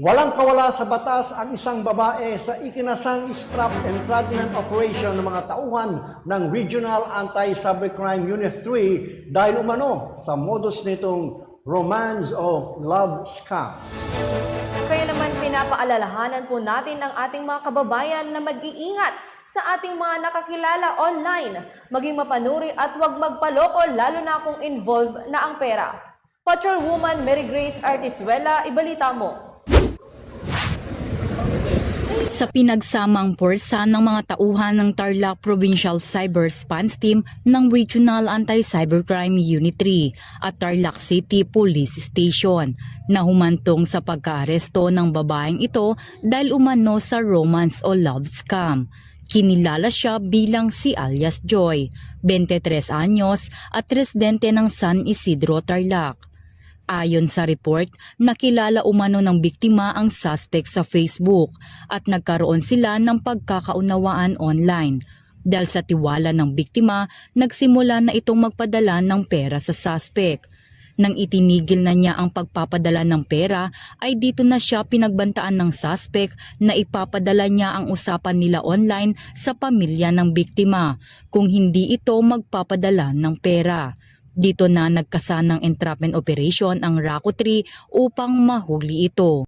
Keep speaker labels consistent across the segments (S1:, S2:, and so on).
S1: Walang kawala sa batas ang isang babae sa ikinasang strap entrapment operation ng mga tauhan ng Regional Anti-Cybercrime Unit 3 dahil umano sa modus nitong romance o love scam.
S2: Kaya naman pinapaalalahanan po natin ang ating mga kababayan na mag-iingat sa ating mga nakakilala online, maging mapanuri at huwag magpaloko lalo na kung involved na ang pera. Patrolwoman Mary Grace Artisuela, ibalita mo.
S3: Sa pinagsamang porsa ng mga tauhan ng Tarlac Provincial Cyber Response Team ng Regional Anti-Cybercrime Unit 3 at Tarlac City Police Station na humantong sa pagkaaresto ng babaeng ito dahil umano sa romance o love scam. Kinilala siya bilang si alias Joy, 23 anyos at residente ng San Isidro, Tarlac. Ayon sa report, nakilala umano ng biktima ang suspect sa Facebook at nagkaroon sila ng pagkakaunawaan online. Dahil sa tiwala ng biktima, nagsimula na itong magpadala ng pera sa suspect. Nang itinigil na niya ang pagpapadala ng pera, ay dito na siya pinagbantaan ng suspect na ipapadala niya ang usapan nila online sa pamilya ng biktima kung hindi ito magpapadala ng pera. Dito na nagkasanang entrapment operation ang RACO 3 upang mahuli ito.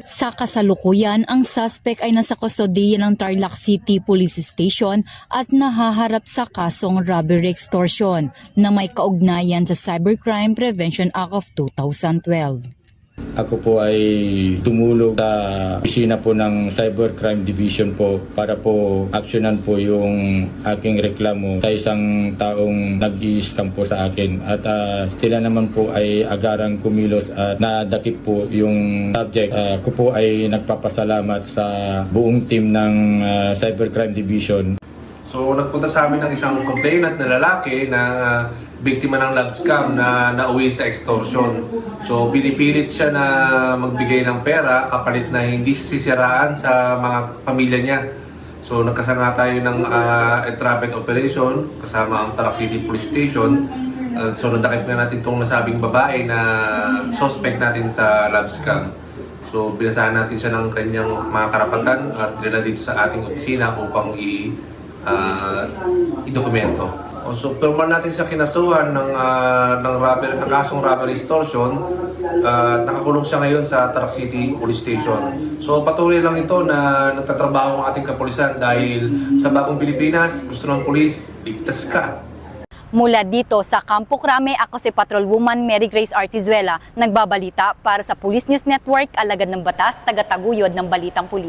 S3: Sa kasalukuyan, ang suspect ay nasa kustodiya ng Tarlac City Police Station at nahaharap sa kasong robbery extortion na may kaugnayan sa Cybercrime Prevention Act of 2012.
S4: Ako po ay tumulog sa opisina po ng Cybercrime Division po para po aksyonan po yung aking reklamo sa isang taong nag-i-scam po sa akin. At ah, sila naman po ay agarang kumilos at nadakip po yung subject. Ah, ako po ay nagpapasalamat sa buong team ng ah, Cybercrime Division
S5: So nagpunta sa amin ng isang complainant na lalaki na uh, biktima ng love scam na nauwi sa extortion. So pinipilit siya na magbigay ng pera kapalit na hindi sisiraan sa mga pamilya niya. So nagkasanga tayo ng uh, entrapment operation kasama ang Tarak City Police Station. Uh, so nadakip na natin itong nasabing babae na suspect natin sa love scam. So binasahan natin siya ng kanyang mga karapatan at dinala dito sa ating opisina upang i uh, idokumento. O, so, pirma natin sa kinasuhan ng, ah, ng, robber, ng kasong robbery extortion at nakakulong siya ngayon sa Tarak City Police Station. So patuloy lang ito na nagtatrabaho ang ating kapulisan dahil sa bagong Pilipinas, gusto ng pulis, ligtas ka.
S3: Mula dito sa Campo Crame, ako si Patrolwoman Mary Grace Artizuela, nagbabalita para sa Police News Network, alagad ng batas, tagataguyod ng Balitang Pulis.